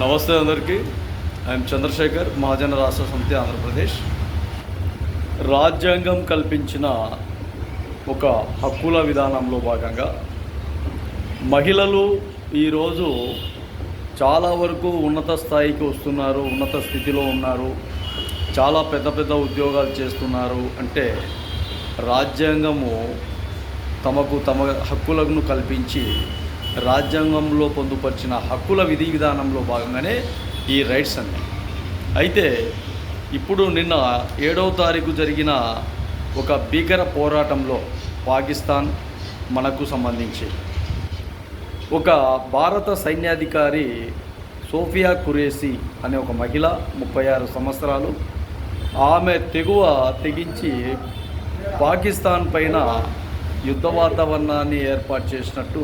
నమస్తే అందరికీ. ఐఎమ్ చంద్రశేఖర్ మహాజన రాష్ట్ర సమితి ఆంధ్రప్రదేశ్. రాజ్యాంగం కల్పించిన ఒక హక్కుల విధానంలో భాగంగా మహిళలు ఈరోజు చాలా వరకు ఉన్నత స్థాయికి వస్తున్నారు ఉన్నత స్థితిలో ఉన్నారు చాలా పెద్ద పెద్ద ఉద్యోగాలు చేస్తున్నారు. అంటే రాజ్యాంగము తమకు తమ హక్కులను కల్పించి రాజ్యాంగంలో పొందుపరిచిన హక్కుల విధి విధానంలో భాగంగానే ఈ రైట్స్ అన్నీ. అయితే ఇప్పుడు నిన్న ఏడవ తారీఖు జరిగిన ఒక భీకర పోరాటంలో పాకిస్తాన్ మనకు సంబంధించి ఒక భారత సైన్యాధికారి సోఫియా కురేసి అనే ఒక మహిళ ముప్పై ఆరు సంవత్సరాలు ఆమె తెగువ తెగించి పాకిస్తాన్ పైన యుద్ధ వాతావరణాన్ని ఏర్పాటు చేసినట్టు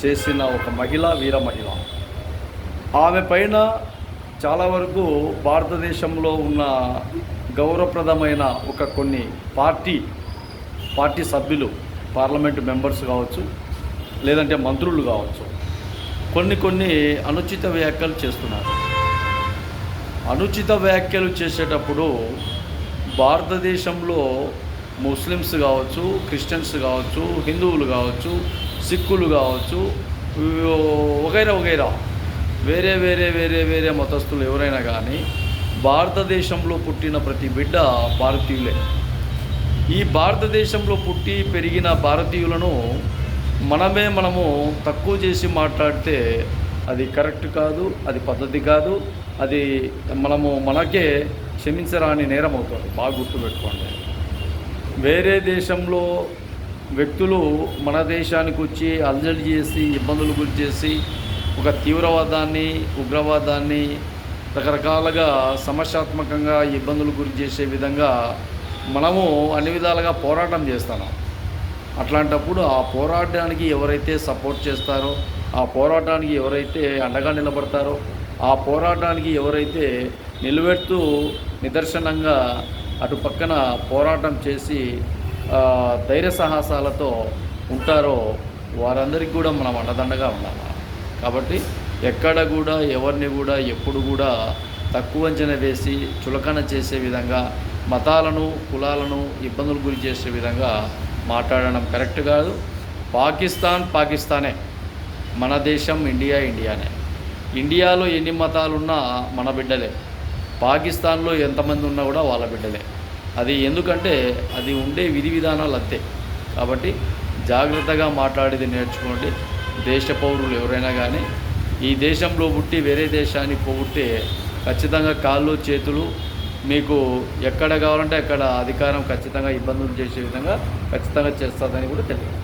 చేసిన ఒక మహిళ వీర మహిళ. ఆమె పైన చాలా వరకు భారతదేశంలో ఉన్న గౌరవప్రదమైన ఒక కొన్ని పార్టీ పార్టీ సభ్యులు పార్లమెంటు మెంబర్స్ కావచ్చు లేదంటే మంత్రులు కావచ్చు కొన్ని కొన్ని అనుచిత వ్యాఖ్యలు చేస్తున్నారు. అనుచిత వ్యాఖ్యలు చేసేటప్పుడు భారతదేశంలో ముస్లిమ్స్ కావచ్చు క్రిస్టియన్స్ కావచ్చు హిందువులు కావచ్చు సిక్కులు కావచ్చు. వగైరా వగైరా వేరే వేరే వేరే వేరే మతస్థులు ఎవరైనా కానీ భారతదేశంలో పుట్టిన ప్రతి బిడ్డ భారతీయులే. ఈ భారతదేశంలో పుట్టి పెరిగిన భారతీయులను మనమే మనము తక్కువ చేసి మాట్లాడితే అది కరెక్ట్ కాదు అది పద్ధతి కాదు అది మనము మనకే క్షమించరాని నేరం అవుతుంది. బాగా గుర్తుపెట్టుకోండి. వేరే దేశంలో వ్యక్తులు మన దేశానికి వచ్చి అల్జడి చేసి ఇబ్బందులు గురి చేసి ఒక తీవ్రవాదాన్ని ఉగ్రవాదాన్ని రకరకాలుగా సమస్యాత్మకంగా ఇబ్బందులు గురి చేసే విధంగా మనము అన్ని విధాలుగా పోరాటం చేస్తున్నాం. అట్లాంటప్పుడు ఆ పోరాటానికి ఎవరైతే సపోర్ట్ చేస్తారో ఆ పోరాటానికి ఎవరైతే అండగా నిలబడతారో ఆ పోరాటానికి ఎవరైతే నిలబెడుతూ నిదర్శనంగా అటు పక్కన పోరాటం చేసి ధైర్య సాహసాలతో ఉంటారో వారందరికీ కూడా మనం అండదండగా ఉండాలి. కాబట్టి ఎక్కడ కూడా ఎవరిని కూడా ఎప్పుడు కూడా తక్కువ అంచనా వేసి చులకన చేసే విధంగా మతాలను కులాలను ఇబ్బందులు గురి చేసే విధంగా మాట్లాడడం కరెక్ట్ కాదు. పాకిస్తాన్ పాకిస్తానే. మన దేశం ఇండియా ఇండియానే. ఇండియాలో ఎన్ని మతాలున్నా మన బిడ్డలే. పాకిస్తాన్లో ఎంతమంది ఉన్నా కూడా వాళ్ళ బిడ్డలే. అది ఎందుకంటే అది ఉండే విధి విధానాలు అంతే. కాబట్టి జాగ్రత్తగా మాట్లాడేది నేర్చుకోండి. దేశ పౌరులు ఎవరైనా కానీ ఈ దేశంలో పుట్టి వేరే దేశానికి పోగొట్టే ఖచ్చితంగా కాళ్ళు చేతులు మీకు ఎక్కడ కావాలంటే అక్కడ అధికారం ఖచ్చితంగా ఇబ్బందులు చేసే విధంగా ఖచ్చితంగా చేస్తుందని కూడా తెలియదు.